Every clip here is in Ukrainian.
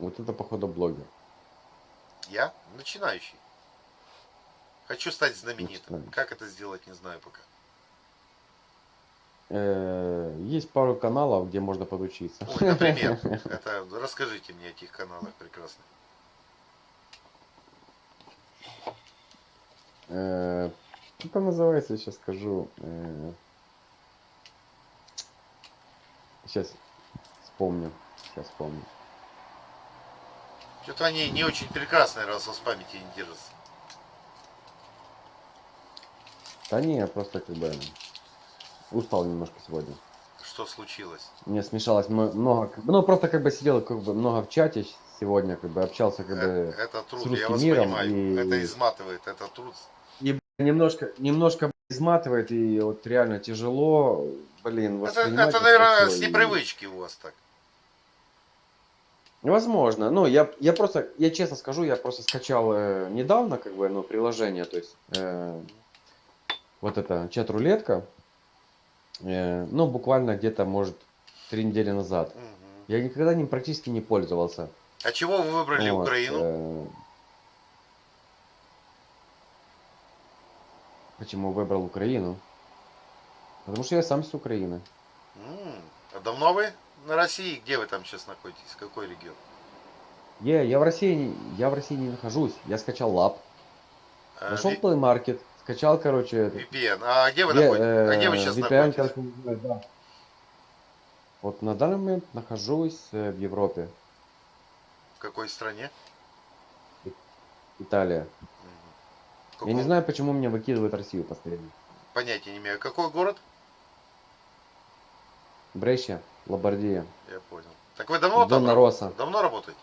Вот это, походу, блогер. Я начинающий. Хочу стать знаменитым. Начинающий. Как это сделать, не знаю пока. Э, Есть пару каналов, где можно подучиться. Ой, например, это расскажите мне о этих каналах прекрасно. Э, Как это называется, сейчас скажу. Э, Сейчас вспомню. Сейчас вспомню. Что-то они не очень прекрасные, раз у вас памяти не держатся. Да не, я просто как бы устал немножко сегодня. Что случилось? Мне смешалось много, ну просто как бы сидел как бы много в чате сегодня, как бы общался как Э, бы Это труд, с я русским вас миром понимаю. и- Это изматывает, это труд. и немножко немножко изматывает и вот реально тяжело, блин, Это, это наверное, с и- непривычки у вас так. Возможно. Ну, я, я просто, я честно скажу, я просто скачал э, недавно, как бы, ну, приложение, то есть, э, вот это чат-рулетка, э, ну, буквально где-то, может, три недели назад. Мгм. Я никогда ним практически не пользовался. А чего вы выбрали Вот, Украину? э, почему выбрал Украину? Потому что я сам с Украины. М, А давно вы на России? Где вы там сейчас находитесь? Какой регион? Я, я в России, я в России не нахожусь. Я скачал лап, А, нашел Play Market, скачал, короче, VPN. А где вы Где, находитесь? А где вы э, сейчас VPN, находитесь? да. Вот на данный момент нахожусь э, в Европе, В какой стране? Италия. В Я не знаю, почему меня выкидывают Россию постоянно. Понятия не имею. Какой город? Брешья, Лобардия, Я понял. Так вы давно там? Роса. Давно работаете?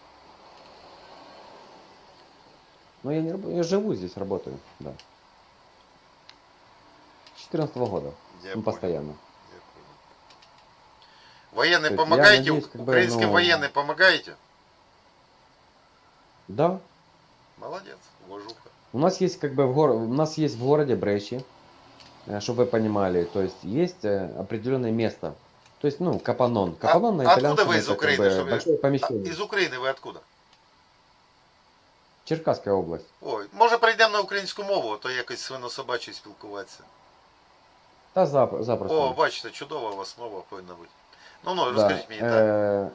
Ну, я, не, раб- я живу здесь, работаю, да. С 14 года, Я ну, понял. постоянно. Я понял. Военные То есть я помогаете? надеюсь, как бы, Украинским ну- военным помогаете? Да, Молодец, уважуха. у нас есть как бы в гор... у нас есть в городе Бреши, чтобы вы понимали, то есть есть э, определенное место. То есть, ну, Капанон. Капанон на а откуда итальянском вы из это как Украины, бы чтобы- большое А помещение. Из України ви откуда? Черкасская область. Ой, може прийдемо на українську мову, а то якось свинособачі спілкуватися. Та зап- запросто. О, бачите, чудова у вас мова повинна бути. Ну ну, Да. розкажіть мені так. Е,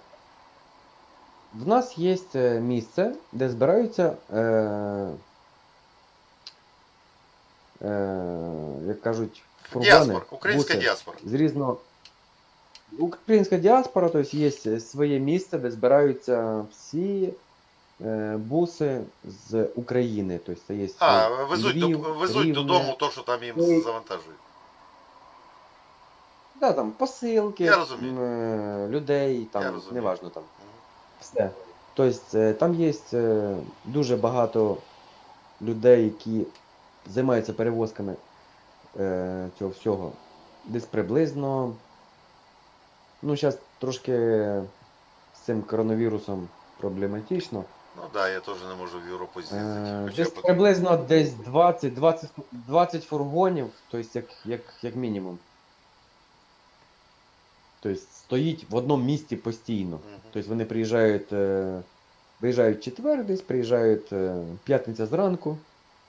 В нас є е, місце, де збираються, е, е, як кажуть, фургони, Діаспора, українська буси діаспора. з різного. Українська діаспора, тобто є своє місце, де збираються всі е, буси з України. Тобто це є А, е, везуть, Львів, до, везуть Рівне. додому то, що там їм Київ. завантажують. Да, там посилки, Я розумію. м, е, людей, Я там, розумію. неважно там. Мгм. Все. Тобто е, там є е, дуже багато людей, які займаються перевозками е, цього всього. Десь приблизно. Ну, зараз трошки з цим коронавірусом проблематично. Ну так, да, я теж не можу в Європу Е, з'їздити. Десь б- приблизно десь 20, 20, 20 фургонів, тобто як, як, як мінімум. Тобто стоїть в одному місці постійно. Мгм. Тобто вони приїжджають, е, виїжджають четвер десь, приїжджають е, п'ятниця зранку.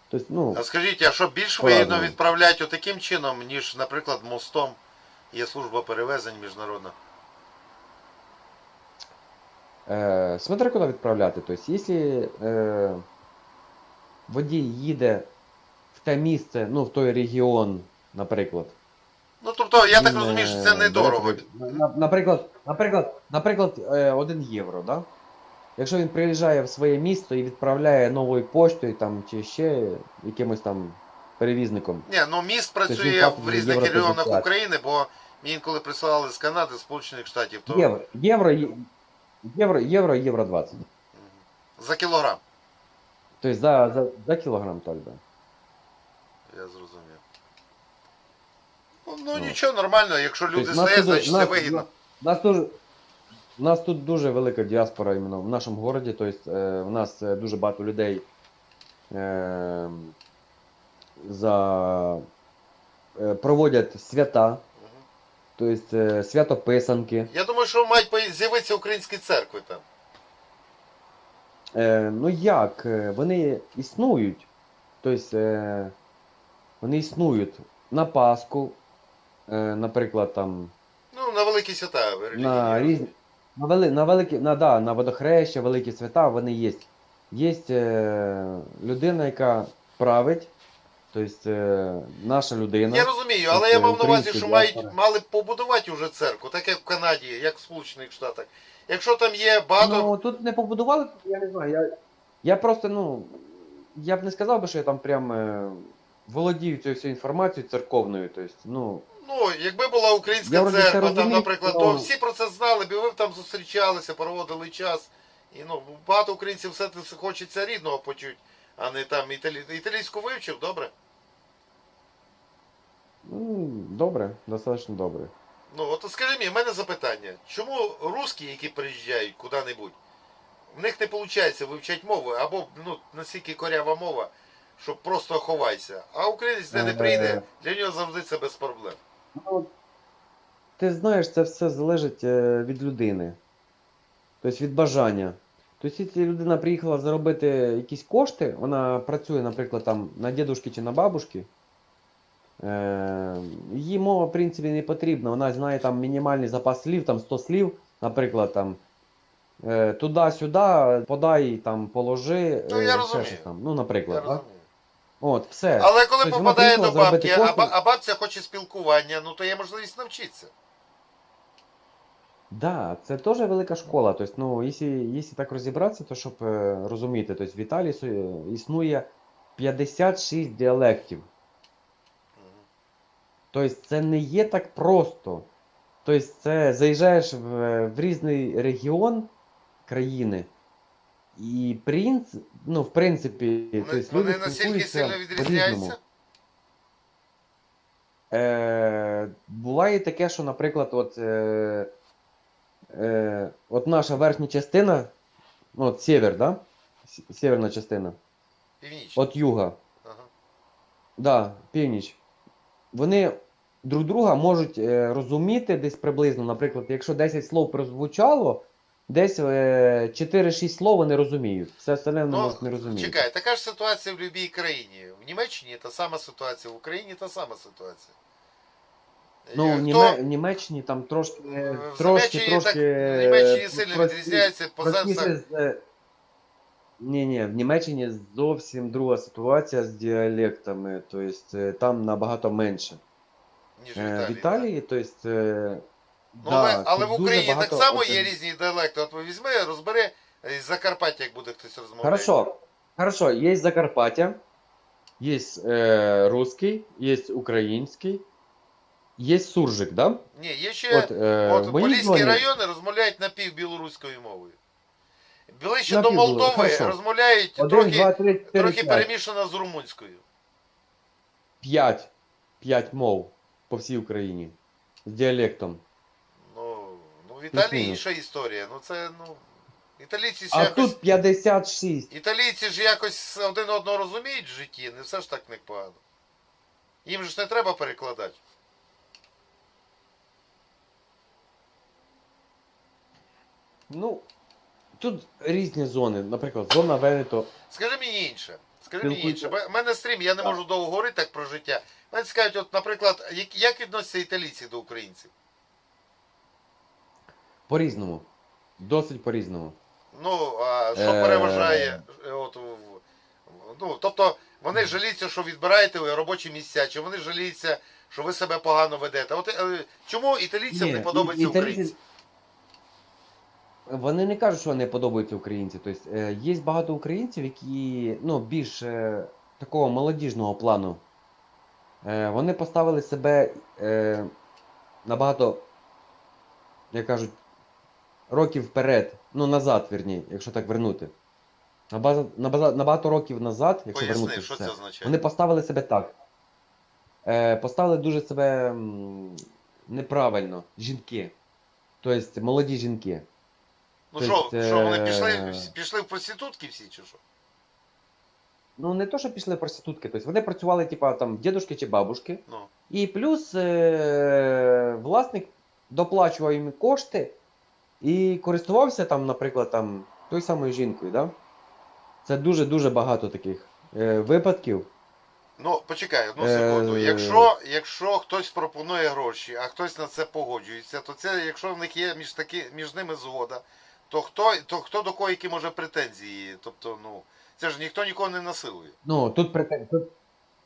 Тобто, ну, А скажіть, а що більш вигідно відправляти таким чином, ніж, наприклад, мостом є служба перевезень міжнародна? Е, смотри, куди відправляти. Тобто, якщо е, водій їде в те місце, ну, в той регіон, наприклад. Ну тобто, я так розумію, що е, це недорого. собі- на- Наприклад, наприклад, наприклад, е, 1 євро, да? Якщо він приїжджає в своє місто і відправляє новою поштою там, чи ще якимось там перевізником. Ні, ну міст Тобто працює в різних регіонах України, бо мені інколи присилали з Канади, Сполучених Штатів, то Євро, євро, євро, євро, євро 20. За кілограм. Тобто за, за, за кілограм тільки. Я зрозумів. Ну, ну Ну. нічого, нормально, якщо люди Тобто нас стоять, тут- значить це нас- вигідно. Нас дуже, у нас тут дуже велика діаспора іменно в нашому городі. Тобто е, в нас е, дуже багато людей е, за, е, проводять свята. Тобто е, свято. Я думаю, що мають з'явитися українські церкви там. Е, ну як? е, Вони існують. Тобто, е, вони існують на Пасху, е, наприклад, там, Ну, на великі свята на різні. На, вели, на великі, на, да, на водохреща, великі свята, вони є. Є е, людина, яка править, тобто е, наша людина. Я розумію, але Тобто я мав на увазі, що мають, мали б побудувати вже церкву, так як в Канаді, як в Сполучених Штатах. Якщо там є багато. Ну, тут не побудували, я не знаю. Я, я просто, ну, я б не сказав би, що я там прям е, володію цією всією інформацією церковною. Тобто, ну, Ну, якби була українська Я церква, там, наприклад, то всі про це знали, б ви б там зустрічалися, проводили час. І ну, багато українців все хочеться рідного почути, а не там італі... італійську вивчив, добре? Ну, добре, достатньо добре. Ну, от скажи мені, в мене запитання. Чому русські, які приїжджають куди-небудь, в них не виходить вивчати мову, або ну, настільки корява мова, що просто ховайся. А українець де не прийде, для нього завжди це без проблем. Ну, ти знаєш, це все залежить е, від людини. Тобто від бажання. Тобто, якщо людина приїхала заробити якісь кошти, вона працює, наприклад, там на дідушки чи на бабушки, їй мова, в принципі, не потрібна. Вона знає там мінімальний запас слів, там 100 слів, наприклад, там. е, Туди-сюди, подай, там, положи, Ну, е, я ще щось там. Ну, Я наприклад, так? розумію. От, все. Але коли вона попадає до бабки, а, а бабця хоче спілкування, ну то є можливість навчитися. Да, це теж велика школа. Тобто, ну, якщо, якщо так розібратися, то щоб е, розуміти, тобто в Італії існує 56 діалектів. Тобто це не є так просто. Тобто це заїжджаєш в, в різний регіон країни, і принц, ну, в принципі, Вони, тобто, вони настільки сильно відрізняються. Е, буває таке, що, наприклад, от, е, е, от наша верхня частина, ну, от север, да? Северна частина, Північні. от юга, Ага. да, північ, вони друг друга можуть е, розуміти десь приблизно, наприклад, якщо 10 слов прозвучало, десь е, 4-6 слов вони розуміють. Все остальне вони Ну, не розуміти. Чекай, така ж ситуація в будь-якій країні. В Німеччині та сама ситуація, в Україні та сама ситуація. Ну, Е, в, Німе... Німеччині там трошки, Е, в трошки, трошки, так- в Німеччині е, сильно прості- відрізняється по за- з... е, Ні, ні, в Німеччині зовсім друга ситуація з діалектами, тобто е, там набагато менше. Ніж в Е, Італії. В Італії, тобто, е, Ну, да, але, але в Україні так само є е, різні діалекти. От ви візьми, розбери е, з Закарпаття, як буде хтось розмовляти. Хорошо, хорошо, є Закарпаття, є е, русський, є український, є суржик, да? Ні, є ще От, е, от Поліські зоні- райони розмовляють напівбілоруською мовою. Ближче до Молдови хорошо. розмовляють Один, трохи, два, три, чотири, трохи перемішано з румунською. П'ять. П'ять мов по всій Україні. З діалектом. Ну, ну в Італії інша історія. Ну це, ну. Італійці ж А якось. тут 56. Італійці ж якось один одного розуміють в житті, не все ж так непогано. Їм же ж не треба перекладати. Ну, тут різні зони. Наприклад, зона Венето. Скажи мені інше. Скажи мені інше. У мене стрім, я не можу довго говорити так про життя. Мене цікавить, от, наприклад, як, як відносяться італійці до українців? По-різному. Досить по-різному. Ну, а що Е. переважає? е, От, в- в- ну, тобто, вони жаліються, що відбираєте ви робочі місця, чи вони жаліються, що ви себе погано ведете. От е, чому італійцям Ні, не і- італійці- українці? Вони не кажуть, що не подобаються українці. Тобто, є багато українців, які ну, більш е, такого молодіжного плану. Е, вони поставили себе е, набагато, як кажуть, років вперед. Ну, назад, вірні, якщо так вернути. Набагато, років назад, якщо Поясни, вернути що це означає? вони поставили себе так. Е, поставили дуже себе неправильно. Жінки. Тобто молоді жінки. Ну тобто, що, що вони е, пішли, пішли в проститутки всі, чи що? Ну, не то, що пішли проститутки, тобто вони працювали, типа, там, дідушки чи бабушки. Ну. І плюс е- власник доплачував їм кошти і користувався там, наприклад, там, тою самою жінкою, да? Це дуже-дуже багато таких е, випадків. Ну, почекай одну Е, секунду. Якщо, якщо хтось пропонує гроші, а хтось на це погоджується, то це, якщо в них є між таки, між ними згода, то хто, то хто до кого які може претензії? Тобто, ну, це ж ніхто нікого не насилує. Ну, тут, претен... тут,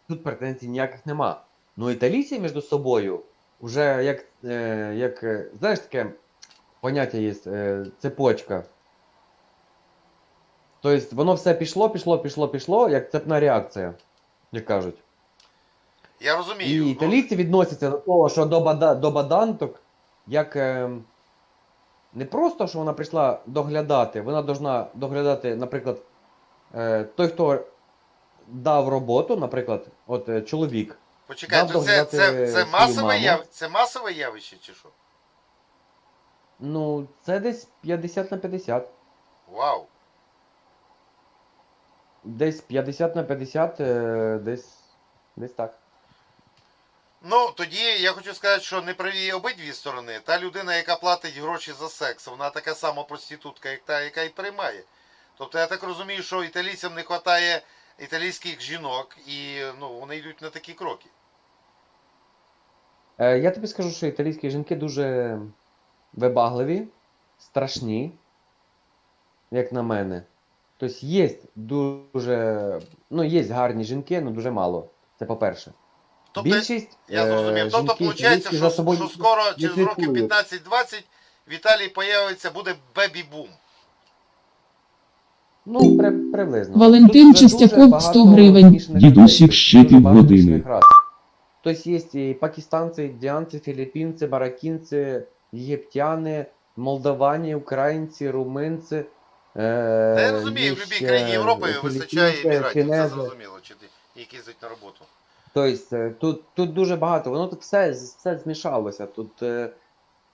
тут претензій ніяких нема. Ну, італійці між собою вже як, е, як е, знаєш таке поняття є е, цепочка. Тобто воно все пішло, пішло, пішло, пішло, як цепна реакція, як кажуть. Я розумію. І ну, італійці відносяться до того, що до, бада, до баданток, як е, не просто, що вона прийшла доглядати, вона повинна доглядати, наприклад, е, той, хто дав роботу, наприклад, от е, чоловік. почекай, то це, це, це, масове яв... це масове явище чи що? Ну, це десь 50 на 50. Вау. Десь 50 на 50, е, десь, десь так. Ну, тоді я хочу сказати, що не праві обидві сторони. Та людина, яка платить гроші за секс, вона така сама проститутка, як та, яка і приймає. Тобто я так розумію, що італійцям не вистачає італійських жінок, і ну, вони йдуть на такі кроки. Е, я тобі скажу, що італійські жінки дуже вибагливі, страшні, як на мене. Тобто є дуже. Ну, є гарні жінки, але дуже мало. Це по-перше. Тобто, Більшість. я е, зрозумів. Тобто, жінки виходить, що, за собою що скоро, через років 15-20, в Італії появиться, буде бебі-бум. Ну, при, приблизно. Валентин Тут дуже Чистяков, багато 100 гривень. дуже багато години. різних рас. Тобто є і пакистанці, індіанці, філіппінці, баракінці, єгиптяни, молдавані, українці, руминці. Е, Та я розумію, в будь-якій країні Європи вистачає філіппінці, це зрозуміло, чи ти- які їздять на роботу. Тобто е, тут, тут дуже багато, воно тут все, все змішалося. Тут е,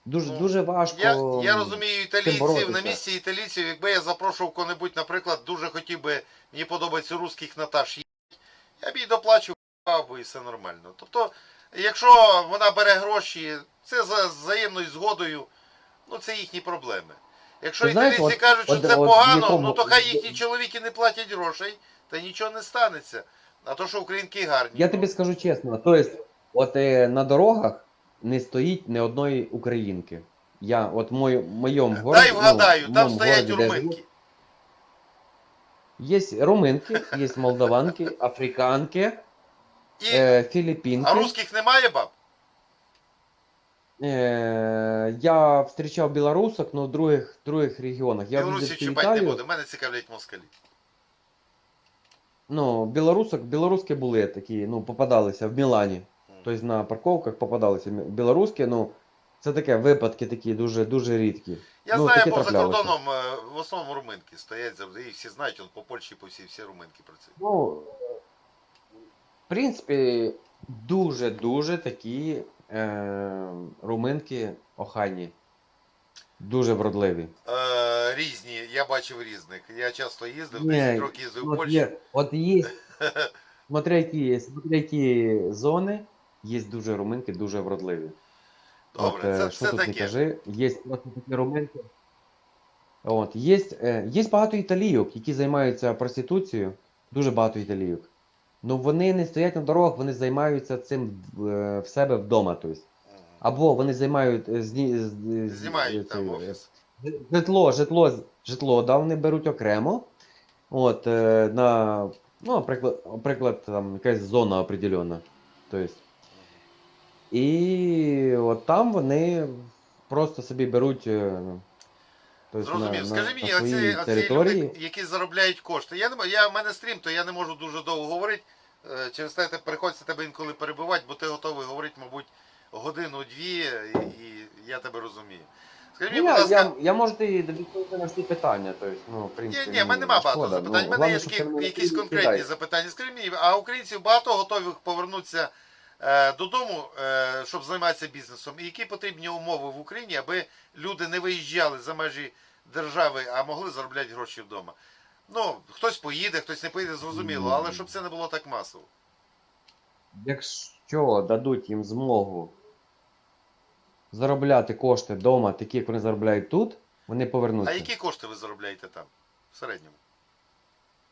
дуже, Ну, дуже важко. Я, я розумію італійців, на місці італійців, якби я запрошував кого-небудь, наприклад, дуже хотів би, мені подобається русських Наташ, я б їй доплачував би і все нормально. Тобто, якщо вона бере гроші, це за взаємною згодою, ну це їхні проблеми. Якщо італійці от- кажуть, що от- це от погано, якому- ну то хай їхні чоловіки не платять грошей, та нічого не станеться. А то, що українки гарні. Я тобі скажу чесно, тобто, от е, на дорогах не стоїть ні одної українки. Я от в мою, моєму городі. Дай вгадаю, ну, там стоять руминки. Є руминки, є молдаванки, африканки, І... е, філіппінки. А русських немає баб? Е, я зустрічав білорусок, але в других, других регіонах. Я Білорусі їздив в чіпати не Італію. буде, мене цікавлять москалі. Ну, білорусок, білоруські були такі, ну, попадалися в Мілані. Тобто на парковках попадалися білоруські, ну, це таке випадки такі дуже, дуже рідкі. Я Ну, знаю, бо за кордоном е, в основному руминки стоять завжди, їх всі знають, он по Польщі, по всій всі руминки працюють. Ну, в принципі, дуже-дуже такі е, руминки охайні. Дуже вродливі. Е, різні, я бачив різних. Я часто їздив, Ні, 10 років їздив в є, от є, смотря які, смотря які зони, є дуже руминки, дуже вродливі. Добре, От, е, це, що це тут не таке. кажи, є просто такі руминки. От, є, е, є багато італійок, які займаються проституцією, дуже багато італійок. Ну вони не стоять на дорогах, вони займаються цим в, е, в себе вдома. Тобто. Або вони займають е, зні, з- з- Знімають там цей, офіс. е, житло, житло, житло, да, вони беруть окремо. От, е, на, ну, наприклад, наприклад, там якась зона определена. Тобто. І от там вони просто собі беруть. е, тобто, Зрозумів. Скажи мені, на оці, своїй оці люди, які заробляють кошти. Я не м- я в мене стрім, то я не можу дуже довго говорити. Е, Через те те приходиться тебе інколи перебивати, бо ти готовий говорити, мабуть, годину-дві, і, і я тебе розумію. Скажи мені, Ну, будь я, ласка, я, я можу тобі відповісти на всі питання. Тобто, ну, в Ні, принципі, ні, в мене ну, нема багато шкода. запитань. У Ну, мене головне, є такі, ти мене якісь не конкретні кидай. запитання. Скажи мені, а українців багато готових повернутися е, додому, е, щоб займатися бізнесом? І які потрібні умови в Україні, аби люди не виїжджали за межі держави, а могли заробляти гроші вдома? Ну, хтось поїде, хтось не поїде, зрозуміло, але щоб це не було так масово. Якщо дадуть їм змогу заробляти кошти вдома, такі, як вони заробляють тут, вони повернуться. А які кошти ви заробляєте там в середньому?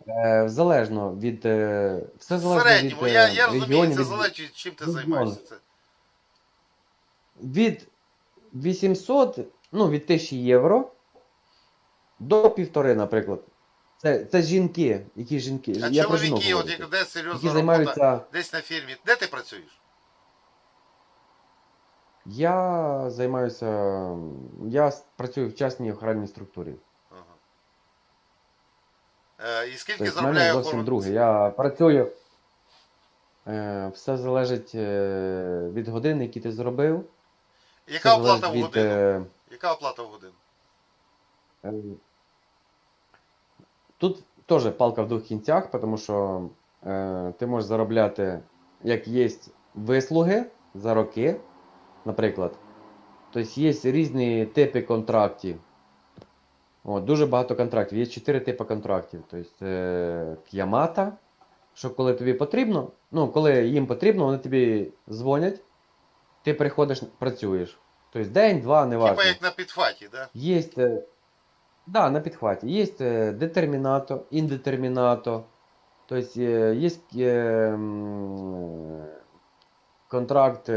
Е, залежно від. Е, все В залежно середньому, від я, е, я розумію, регіонів, це від- залежить, чим ти від займаєшся. Це. від 800, ну, від 1000 євро до півтори, наприклад. Це, це жінки, які жінки. А я про жінок чоловіки, от говорю. як де які серйозна робота, займаються. десь на фірмі, де ти працюєш? Я займаюся. Я працюю в частній охоронній структурі. Ага. Е, і скільки Тобто в мене зовсім друге. Я працюю. Е, все залежить е, від години, які ти зробив. Яка Все оплата в від, годину? е, Яка оплата в годину? е, Тут теж палка в двох кінцях, тому що е, ти можеш заробляти, як є вислуги за роки, наприклад. Тобто є різні типи контрактів. О, дуже багато контрактів. Є чотири типи контрактів. Тобто е, к'ямата, що коли тобі потрібно, ну, коли їм потрібно, вони тобі дзвонять, ти приходиш, працюєш. Тобто день, два, не важливо. Типа як на підфаті, да? Есть, э, да, на підхваті. Есть э, детермінато, індетермінато. То есть э, есть э, м, контракт.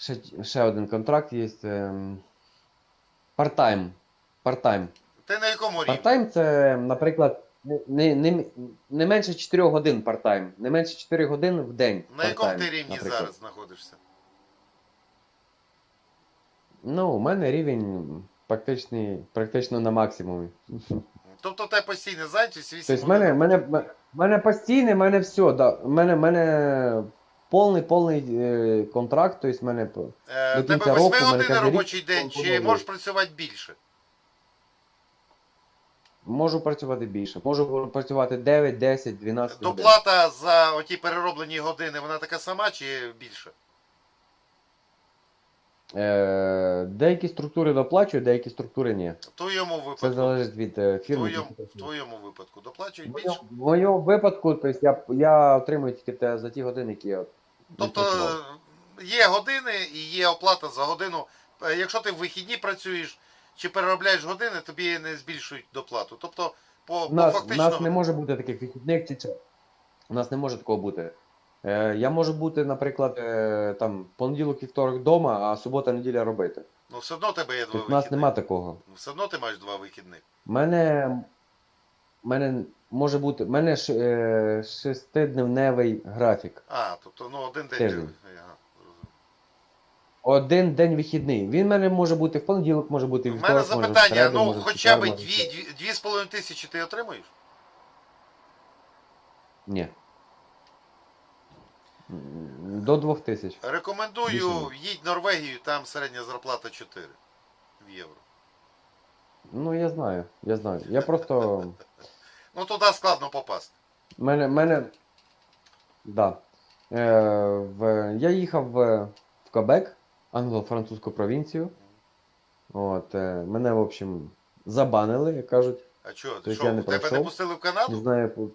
Ще, ще один контракт є. э, Part-time. Part-time. Ти на якому рівні? Part-time це, наприклад, не, не, не менше 4 годин part-time. Не менше 4 годин в день. На якому ти рівні наприклад. зараз знаходишся? Ну, у мене рівень практично на максимумі. Тобто в тебе постійна зайнятість 8 Тобто в мене, мене, мене постійне, мене все, да. в мене, мене повний, повний е, контракт, тобто в мене Е, до тебе кінця року 8 в мене годин рік робочий день, чи можеш працювати більше? можу працювати більше. Можу працювати 9, 10, 12 годин. Доплата за оті перероблені години, вона така сама чи більше? Е, деякі структури доплачують, деякі структури ні. В твоєму Це залежить від е, В фірми. твоєму, в твоєму випадку доплачують більше? В моєму випадку, тобто я, я отримую тільки те, за ті години, які я Тобто е, є години і є оплата за годину. Е, Якщо ти в вихідні працюєш чи переробляєш години, тобі не збільшують доплату. Тобто, по, У по нас, у нас не може бути таких вихідних чи що. У нас не може такого бути. Е, я можу бути, наприклад, е, там понеділок, вівторок вдома, а субота, неділя робити. Ну все одно тебе є два Тобто у нас вихідних. нема такого. Ну, Все одно ти маєш два вихідних. У мене, мене може бути. в мене ш, е, шестидневний графік. А, тобто, ну один день. Тиждень. Ага. Один день вихідний. Він в мене може бути в понеділок, може бути в У мене вівторок, може в запитання, середу, ну може в хоча б четвер, може дві, дві, дві з половиною тисячі ти отримуєш? Ні. М, До двох тисяч. Рекомендую, Більше їдь в Норвегію, там середня зарплата 4 в євро. Ну, я знаю, я знаю. Я просто. Ну туди складно попасти. Мене, мене. Да. Е, в, я їхав в, в Кобек, англо-французьку провінцію. От, е, мене, в общем, забанили, як кажуть. А чого? Тобто Що, я не тебе не пройшов. пустили в Не Канаду? знаю. по-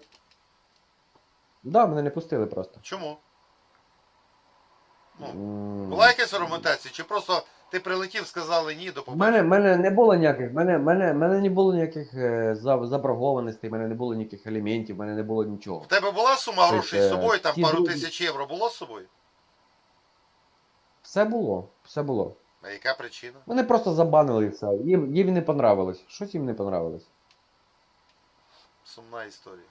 Да, мене не пустили просто. Чому? Ну, М, була якась аргументація, чи просто ти прилетів, сказали ні, до В побачення? мене, мене не було ніяких, мене, мене, мене не було ніяких е, за- заборгованостей, мене не було ніяких елементів, мене не було нічого. В тебе була сума грошей з Тобто, собою, там ті пару друзі- тисяч євро було з собою? Все було, все було. А яка причина? Мене просто забанили і все. Їм, їм не понравилось. Щось їм не понравилось. Сумна історія.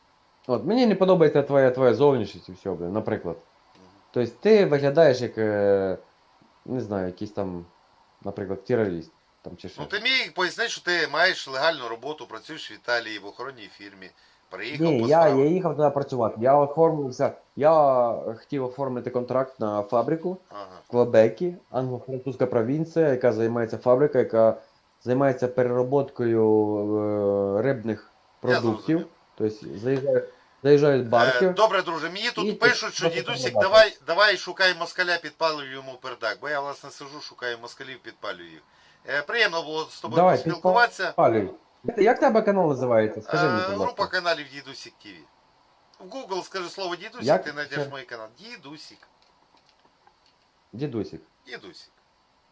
От, мені не подобається твоя, твоя зовнішність і все, наприклад. Мгм. Тобто ти виглядаєш як, е, не знаю, якийсь там, наприклад, терорист. Там, чи що. Ну ти міг пояснити, що ти маєш легальну роботу, працюєш в Італії в охоронній фірмі, приїхав Ні, по я, я їхав туди працювати. Я оформився. Я хотів оформити контракт на фабрику Ага. в Квебекі, англо-французька провінція, яка займається фабрика, яка займається перероботкою е, рибних Я продуктів. зрозумів. Тобто заїжджають, заїжджають барки. Е, Добре, друже, мені тут І пишуть, що просто дідусік, давай, давай шукай москаля, підпалюй йому пердак. Бо я, власне, сижу, шукаю москалів, підпалюю їх. Е, приємно було з тобою Давай, поспілкуватися. Палюй. Як тебе канал називається? Скажи мені, Е, будь група ласка. каналів Дідусік ТВ. В Google скажи слово Дідусік, Як ти знайдеш це? мій канал. Дідусік. Дідусік. Дідусік.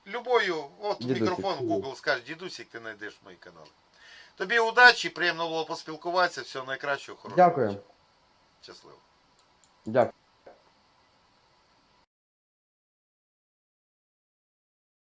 Любою, от Дідусік. мікрофон в Google скажеш Дідусік, ти знайдеш мої канали. Тобі удачі, приємно було поспілкуватися, всього найкращого, хорошого. Дякую. вечора. Щасливо. Дякую.